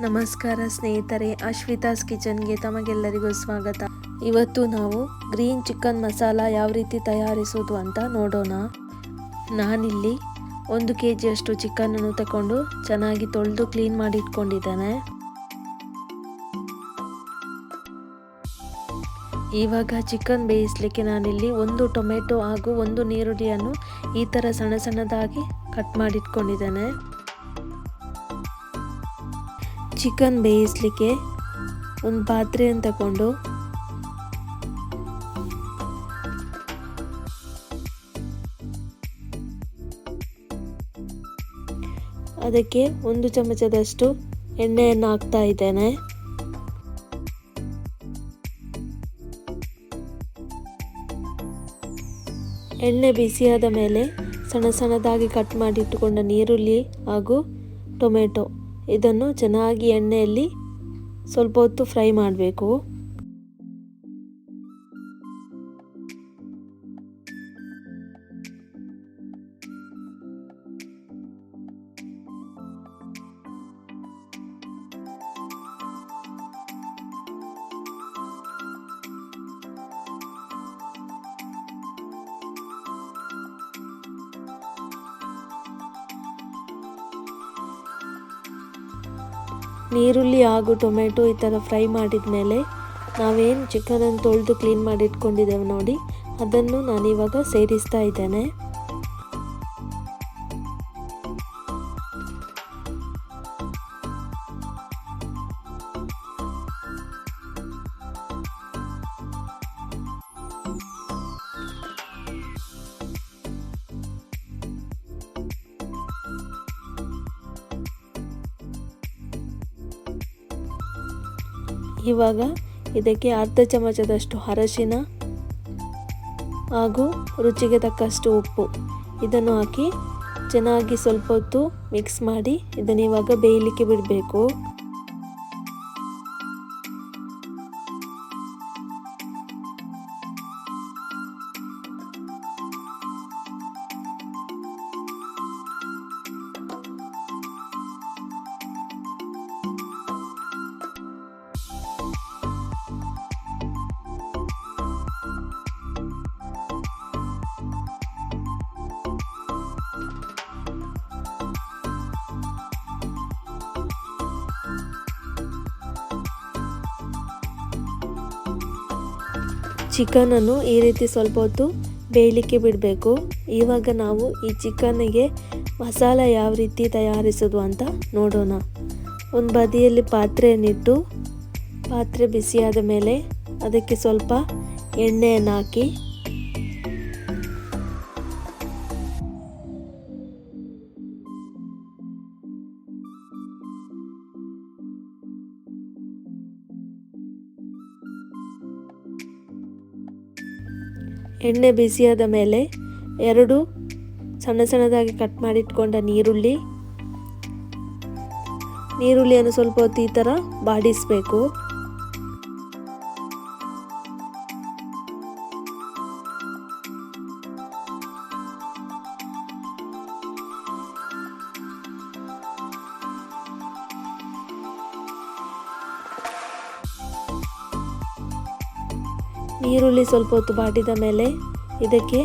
ನಮಸ್ಕಾರ ಸ್ನೇಹಿತರೆ, ಅಶ್ವಿತಾಸ್ ಕಿಚನ್ಗೆ ತಮಗೆಲ್ಲರಿಗೂ ಸ್ವಾಗತ. ಇವತ್ತು ನಾವು ಗ್ರೀನ್ ಚಿಕನ್ ಮಸಾಲ ಯಾವ ರೀತಿ ತಯಾರಿಸೋದು ಅಂತ ನೋಡೋಣ. ನಾನಿಲ್ಲಿ ಒಂದು ಕೆ ಜಿಯಷ್ಟು ಚಿಕನನ್ನು ತಗೊಂಡು ಚೆನ್ನಾಗಿ ತೊಳೆದು ಕ್ಲೀನ್ ಮಾಡಿ ಇಟ್ಕೊಂಡಿದ್ದೇನೆ ಇವಾಗ ಚಿಕನ್ ಬೇಯಿಸಲಿಕ್ಕೆ ನಾನಿಲ್ಲಿ ಒಂದು ಟೊಮೆಟೊ ಹಾಗೂ ಒಂದು ನೀರುಳ್ಳಿಯನ್ನು ಈ ಥರ ಸಣ್ಣ ಸಣ್ಣದಾಗಿ ಕಟ್ ಮಾಡಿಟ್ಕೊಂಡಿದ್ದೇನೆ. ಚಿಕನ್ ಬೇಯಿಸಲಿಕ್ಕೆ ಒಂದು ಪಾತ್ರೆಯನ್ನು ತಗೊಂಡು ಅದಕ್ಕೆ ಒಂದು ಚಮಚದಷ್ಟು ಎಣ್ಣೆಯನ್ನು ಹಾಕ್ತಾ ಇದ್ದೇನೆ. ಎಣ್ಣೆ ಬಿಸಿಯಾದ ಮೇಲೆ ಸಣ್ಣ ಸಣ್ಣದಾಗಿ ಕಟ್ ಮಾಡಿಟ್ಟುಕೊಂಡ ನೀರುಳ್ಳಿ ಹಾಗೂ ಟೊಮೆಟೊ. ಇದನ್ನು ಚೆನ್ನಾಗಿ ಎಣ್ಣೆಯಲ್ಲಿ ಸ್ವಲ್ಪ ಹೊತ್ತು ಫ್ರೈ ಮಾಡಬೇಕು. ನೀರುಳ್ಳಿ ಹಾಗೂ ಟೊಮೆಟೊ ಈ ಥರ ಫ್ರೈ ಮಾಡಿದ ಮೇಲೆ ನಾವೇನು ಚಿಕನನ್ನು ತೊಳೆದು ಕ್ಲೀನ್ ಮಾಡಿ ಇಟ್ಕೊಂಡಿದ್ದೇವೆ ನೋಡಿ, ಅದನ್ನು ನಾನಿವಾಗ ಸೇರಿಸ್ತಾ ಇದ್ದೇನೆ. ಇವಾಗ ಇದಕ್ಕೆ ಅರ್ಧ ಚಮಚದಷ್ಟು ಅರಶಿನ ಹಾಗೂ ರುಚಿಗೆ ತಕ್ಕಷ್ಟು ಉಪ್ಪು. ಇದನ್ನು ಹಾಕಿ ಚೆನ್ನಾಗಿ ಸ್ವಲ್ಪ ಹೊತ್ತು ಮಿಕ್ಸ್ ಮಾಡಿ ಇದನ್ನು ಇವಾಗ ಬೇಯಲಿಕ್ಕೆ ಬಿಡಬೇಕು. ಚಿಕನನ್ನು ಈ ರೀತಿ ಸ್ವಲ್ಪ ಹೊತ್ತು ಬೇಯಲಿಕ್ಕೆ ಬಿಡಬೇಕು. ಇವಾಗ ನಾವು ಈ ಚಿಕನ್ನಿಗೆ ಮಸಾಲ ಯಾವ ರೀತಿ ತಯಾರಿಸೋದು ಅಂತ ನೋಡೋಣ. ಒಂದು ಬದಿಯಲ್ಲಿ ಪಾತ್ರೆಯನ್ನಿಟ್ಟು ಪಾತ್ರೆ ಬಿಸಿಯಾದ ಮೇಲೆ ಅದಕ್ಕೆ ಸ್ವಲ್ಪ ಎಣ್ಣೆಯನ್ನು ಹಾಕಿ ಎಣ್ಣೆ ಬಿಸಿಯಾದ ಮೇಲೆ ಎರಡು ಸಣ್ಣ ಸಣ್ಣದಾಗಿ ಕಟ್ ಮಾಡಿಟ್ಕೊಂಡ ನೀರುಳ್ಳಿ. ನೀರುಳ್ಳಿಯನ್ನು ಸ್ವಲ್ಪ ಹೊತ್ತು ಈ ಥರ ಬಾಡಿಸಬೇಕು. ಈರುಳ್ಳಿ ಸ್ವಲ್ಪ ಹೊತ್ತು ಬಾಟಿದ ಮೇಲೆ ಇದಕ್ಕೆ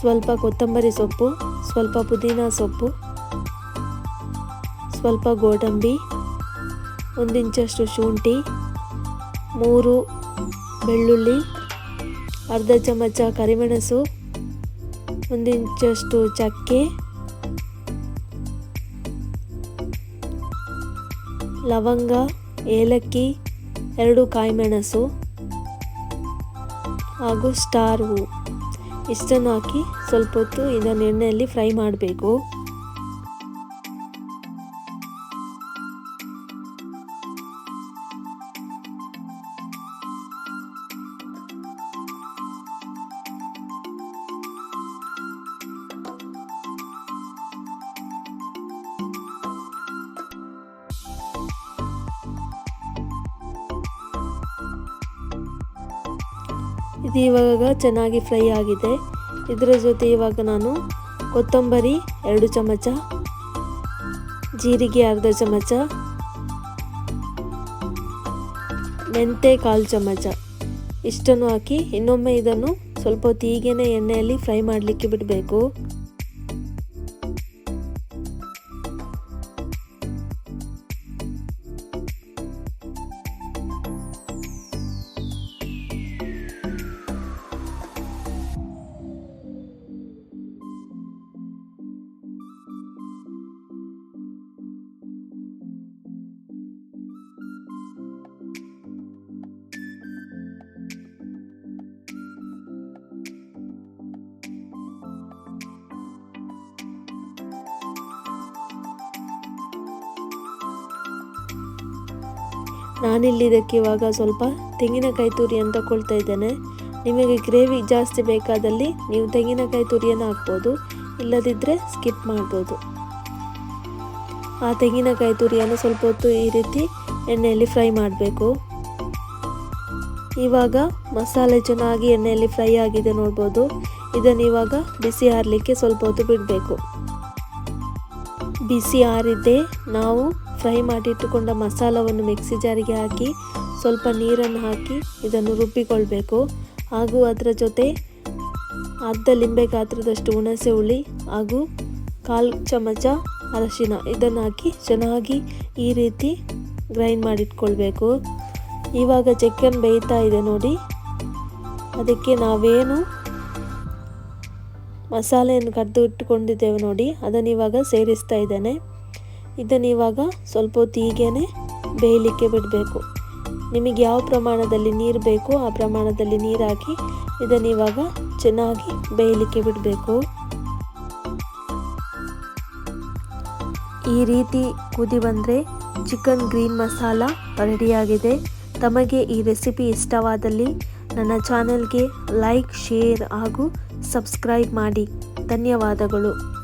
ಸ್ವಲ್ಪ ಕೊತ್ತಂಬರಿ ಸೊಪ್ಪು, ಸ್ವಲ್ಪ ಪುದೀನ ಸೊಪ್ಪು, ಸ್ವಲ್ಪ ಗೋಡಂಬಿ, ಒಂದು ಇಂಚಷ್ಟು ಶುಂಠಿ, ಮೂರು ಬೆಳ್ಳುಳ್ಳಿ, ಅರ್ಧ ಚಮಚ ಕರಿಮೆಣಸು, ಒಂದು ಇಂಚಷ್ಟು ಚಕ್ಕೆ, ಲವಂಗ, ಏಲಕ್ಕಿ, ಎರಡು ಕಾಯಿಮೆಣಸು ಹಾಗೂ ಸ್ಟಾರ್ ಹೂ ಇಷ್ಟನ್ನು ಹಾಕಿ ಸ್ವಲ್ಪ ಹೊತ್ತು ಇದನ್ನು ಎಣ್ಣೆಯಲ್ಲಿ ಫ್ರೈ ಮಾಡಬೇಕು. ಇದು ಇವಾಗ ಚೆನ್ನಾಗಿ ಫ್ರೈ ಆಗಿದೆ. ಇದರ ಜೊತೆ ಇವಾಗ ನಾನು ಕೊತ್ತಂಬರಿ ಎರಡು ಚಮಚ, ಜೀರಿಗೆ ಅರ್ಧ ಚಮಚ ಮೆಂತೆ ಕಾಲು ಚಮಚ ಇಷ್ಟನ್ನು ಹಾಕಿ ಇನ್ನೊಮ್ಮೆ ಇದನ್ನು ಸ್ವಲ್ಪ ಹೊತ್ತು ಹೀಗೇನೆ ಎಣ್ಣೆಯಲ್ಲಿ ಫ್ರೈ ಮಾಡಲಿಕ್ಕೆ ಬಿಡಬೇಕು. ನಾನಿಲ್ಲಿ ಇದಕ್ಕೆ ಇವಾಗ ಸ್ವಲ್ಪ ತೆಂಗಿನಕಾಯಿ ತುರಿಯನ್ನು ತಗೊಳ್ತಾ ಇದ್ದೇನೆ. ನಿಮಗೆ ಗ್ರೇವಿ ಜಾಸ್ತಿ ಬೇಕಾದಲ್ಲಿ ನೀವು ತೆಂಗಿನಕಾಯಿ ತುರಿಯನ್ನು ಹಾಕ್ಬೋದು ಇಲ್ಲದಿದ್ದರೆ ಸ್ಕಿಪ್ ಮಾಡ್ಬೋದು. ಆ ತೆಂಗಿನಕಾಯಿ ತುರಿಯನ್ನು ಸ್ವಲ್ಪ ಹೊತ್ತು ಈ ರೀತಿ ಎಣ್ಣೆಯಲ್ಲಿ ಫ್ರೈ ಮಾಡಬೇಕು. ಇವಾಗ ಮಸಾಲೆ ಚೆನ್ನಾಗಿ ಎಣ್ಣೆಯಲ್ಲಿ ಫ್ರೈ ಆಗಿದೆ ನೋಡ್ಬೋದು. ಇದನ್ನು ಇವಾಗ ಬಿಸಿ ಆರಲಿಕ್ಕೆ ಸ್ವಲ್ಪ ಹೊತ್ತು ಬಿಡಬೇಕು. ಬಿಸಿ ಆರಿದ್ದೆ ನಾವು ಫ್ರೈ ಮಾಡಿಟ್ಟುಕೊಂಡ ಮಸಾಲವನ್ನು ಮಿಕ್ಸಿ ಜಾರಿಗೆ ಹಾಕಿ ಸ್ವಲ್ಪ ನೀರನ್ನು ಹಾಕಿ ಇದನ್ನು ರುಬ್ಬಿಕೊಳ್ಬೇಕು. ಹಾಗೂ ಅದರ ಜೊತೆ ಅರ್ಧ ಲಿಂಬೆ ಗಾತ್ರದಷ್ಟು ಹುಣಸೆ ಹುಳಿ ಹಾಗೂ ಕಾಲು ಚಮಚ ಅರಶಿನ ಇದನ್ನು ಹಾಕಿ ಚೆನ್ನಾಗಿ ಈ ರೀತಿ ಗ್ರೈಂಡ್ ಮಾಡಿಟ್ಕೊಳ್ಬೇಕು. ಇವಾಗ ಚಿಕನ್ ಬೇಯ್ತಾ ಇದೆ ನೋಡಿ. ಅದಕ್ಕೆ ನಾವೇನು ಮಸಾಲೆಯನ್ನು ಕಡ್ದು ಇಟ್ಟುಕೊಂಡಿದ್ದೇವೆ ನೋಡಿ. ಅದನ್ನು ಇವಾಗ ಸೇರಿಸ್ತಾ ಇದ್ದೇನೆ. ಇದನ್ನು ಇವಾಗ ಸ್ವಲ್ಪ ಹೊತ್ತು ಬೇಯಲಿಕ್ಕೆ ಬಿಡಬೇಕು. ನಿಮಗೆ ಯಾವ ಪ್ರಮಾಣದಲ್ಲಿ ನೀರು ಬೇಕೋ ಆ ಪ್ರಮಾಣದಲ್ಲಿ ನೀರು ಹಾಕಿ ಇದನ್ನು ಇವಾಗ ಚೆನ್ನಾಗಿ ಬೇಯಲಿಕ್ಕೆ ಬಿಡಬೇಕು. ಈ ರೀತಿ ಕುದಿ ಬಂದರೆ ಚಿಕನ್ ಗ್ರೀನ್ ಮಸಾಲ ರೆಡಿಯಾಗಿದೆ. ತಮಗೆ ಈ ರೆಸಿಪಿ ಇಷ್ಟವಾದಲ್ಲಿ ನನ್ನ ಚಾನೆಲ್ಗೆ ಲೈಕ್, ಶೇರ್ ಹಾಗೂ ಸಬ್ಸ್ಕ್ರೈಬ್ ಮಾಡಿ. ಧನ್ಯವಾದಗಳು.